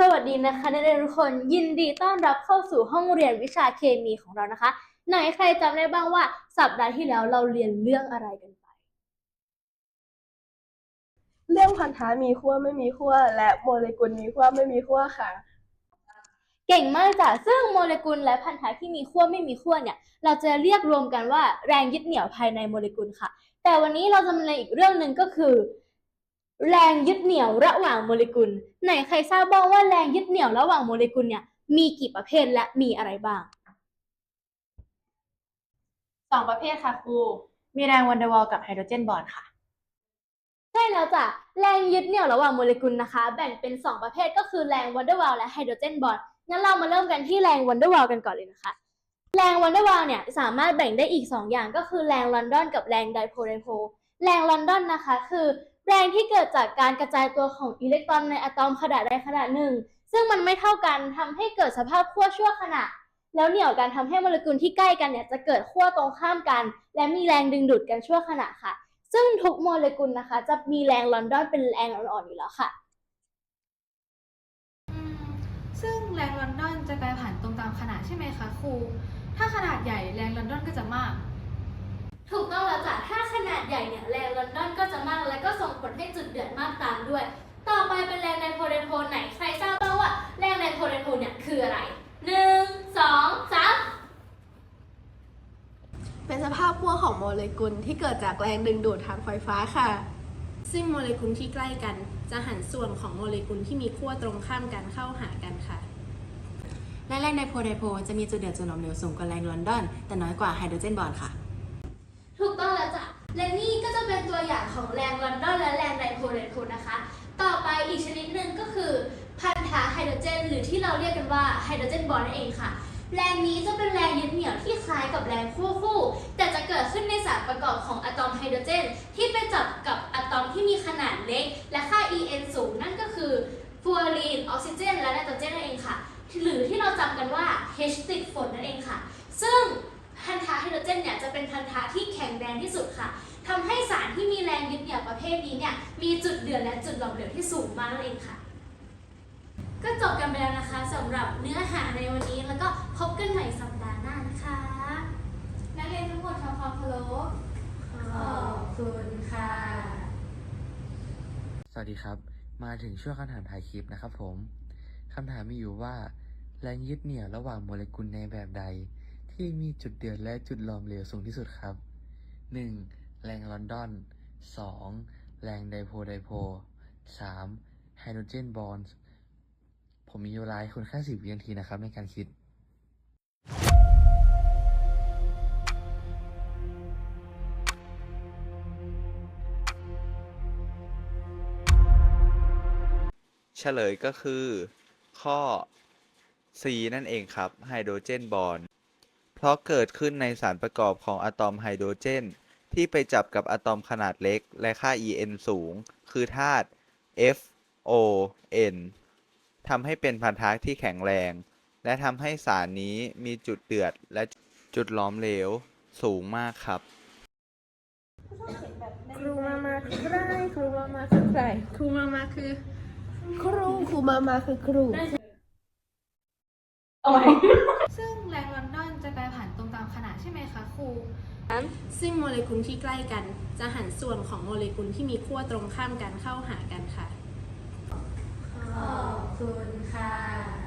สวัสดีนะคะนักเรียนทุกคนยินดีต้อนรับเข้าสู่ห้องเรียนวิชาเคมีของเรานะคะ ไหนใครจำได้บ้างว่า สัปดาห์ที่แล้วเราเรียนเรื่องอะไรกันไป เรื่องพันธะมีขั้วไม่มีขั้วและโมเลกุลมีขั้วไม่มีขั้วค่ะ เก่งมากจ้ะซึ่งโมเลกุลและพันธะที่มีขั้วไม่มีขั้วเนี่ย เราจะเรียกรวมกันว่าแรงยึดเหนี่ยวภายในโมเลกุลค่ะ แต่วันนี้เราจะมาเรียนอีกเรื่องหนึ่งก็คือ แรงยึดเหนี่ยวระหว่างโมเลกุล ไหนใครทราบบ้างว่าแรงยึดเหนี่ยวระหว่างโมเลกุลเนี่ยมีกี่ประเภทและมีอะไรบ้างสองประเภทค่ะครู มีแรงวันเดอร์วอลกับไฮโดรเจนบอนด์ค่ะ ใช่แล้วจ้ะ แรงยึดเหนี่ยวระหว่างโมเลกุลนะคะ แบ่งเป็น 2 ประเภทก็คือแรงวันเดอร์วาลและไฮโดรเจนบอนด์ งั้นเรามาเริ่มกันที่แรงวันเดอร์วาลกันก่อนเลยนะคะ แรงวันเดอร์วาลเนี่ยสามารถแบ่งได้อีก 2 อย่างก็คือแรงลอนดอนกับแรงไดโพลไดโพลแรงลอนดอนนะคะ คือ แรงที่เกิดจากการกระจายตัวของอิเล็กตรอนในอะตอมขนาดใดขนาดหนึ่ง ซึ่งมันไม่เท่ากันทำให้เกิดสภาพขั้วชั่วขณะ แล้วเหนี่ยวกันทำให้โมเลกุลที่ใกล้กันเนี่ยจะเกิดขั้วตรงข้ามกัน และมีแรงดึงดูดกันชั่วขณะค่ะ ซึ่งทุกโมเลกุลนะคะ จะมีแรงลอนดอนเป็นแรงอ่อนๆอยู่แล้วค่ะ ซึ่งแรงลอนดอนจะแปรผันตรงตามขนาดใช่ไหมคะครู ถ้าขนาดใหญ่แรงลอนดอนก็จะมาก ถูกต้องแล้วจ้ะถ้าข นาดใหญ่เนี่ยแรงลอนดอนก็จะมากและก็ส่งผลให้จุดเดือดมากตามด้วย ต่อไปเป็นแรงไดโพลไดโพลไหนใครทราบบ้างว่าแรงไดโพลไดโพลเนี่ยคืออะไรหนึ่งสองสามเป็นสภาพขั้วของโมเลกุลที่เกิดจากแรงดึงดูดทางไฟฟ้าค่ะ ซึ่งโมเลกุลที่ใกล้กัน จะหันส่วนของโมเลกุลที่มีขั้วตรงข้ามกันเข้าหากันค่ะและแรงไดโพลไดโพลจะมีจุดเดือดจุดหลอมเหลวสูงกว่าแรงลอนดอน แต่น้อยกว่าไฮโดรเจนบอนด์ค่ะ ถูกต้องแล้วจ้ะ อย่างของแรงลอนดอนและแรงไดโพลไดโพลนะคะ ต่อไปอีกชนิดหนึ่งก็คือพันธะไฮโดรเจน หรือที่เราเรียกกันว่าไฮโดรเจนบอนด์นั่นเองค่ะ แรงนี้จะเป็นแรงยึดเหนี่ยวที่คล้ายกับแรงคู่คู่แต่จะเกิดขึ้นในสารประกอบของอะตอมไฮโดรเจน ที่ไปจับกับอะตอมที่มีขนาดเล็ก และค่า En สูงนั่นก็คือฟลูออรีนออกซิเจน และไนโตรเจนนั่นเองค่ะ หรือที่เราจำกันว่า H ติดฝนนั่นเองค่ะ ซึ่งพันธะไฮโดรเจนเนี่ยจะเป็นพันธะที่แข็งแรงที่สุดค่ะทำให้สาร ยึดเหนี่ยวประเภทนี้เนี่ยมีจุดเดือดและจุดหลอมเหลวที่สูงมากนั่นเองค่ะ ก็จบกันไปแล้วนะคะสำหรับเนื้อหาในวันนี้แล้วก็พบกันใหม่สัปดาห์หน้านะคะ นักเรียนทั้งหมดทำความเคารพขอบคุณค่ะ สวัสดีครับ มาถึงช่วงคำถามถ่ายคลิปนะครับผมคำถามมีอยู่ว่าแรงยึดเหนี่ยวระหว่างโมเลกุลในแบบใด ที่มีจุดเดือดและจุดหลอมเหลวสูงที่สุดครับ 1. แรงลอนดอน 2. แรงไดโพลไดโพล 3. ไฮโดรเจนบอนด์ผมมีเวลาคุณแค่สิบวินาทีนะครับในการคิดเฉลยก็คือข้อ C นั่นเองครับไฮโดรเจนบอนด์เพราะเกิดขึ้นในสารประกอบของอะตอมไฮโดรเจน ที่ไปจับกับอะตอมขนาดเล็ก และค่า En สูง คือธาตุ F O N ทำให้เป็นพันธะที่แข็งแรง และทำให้สารนี้มีจุดเดือดและจุดหล้อมเหลวสูงมากครับ ครูมามาคือใครครูมามาคือใครครูมามาคือ ครู ครูมามาคือครูซึ่งแซึ่งโมเลกุลที่ใกล้กัน จะหันส่วนของโมเลกุลที่มีขั้วตรงข้ามกันเข้าหากันค่ะ ขอบคุณค่ะ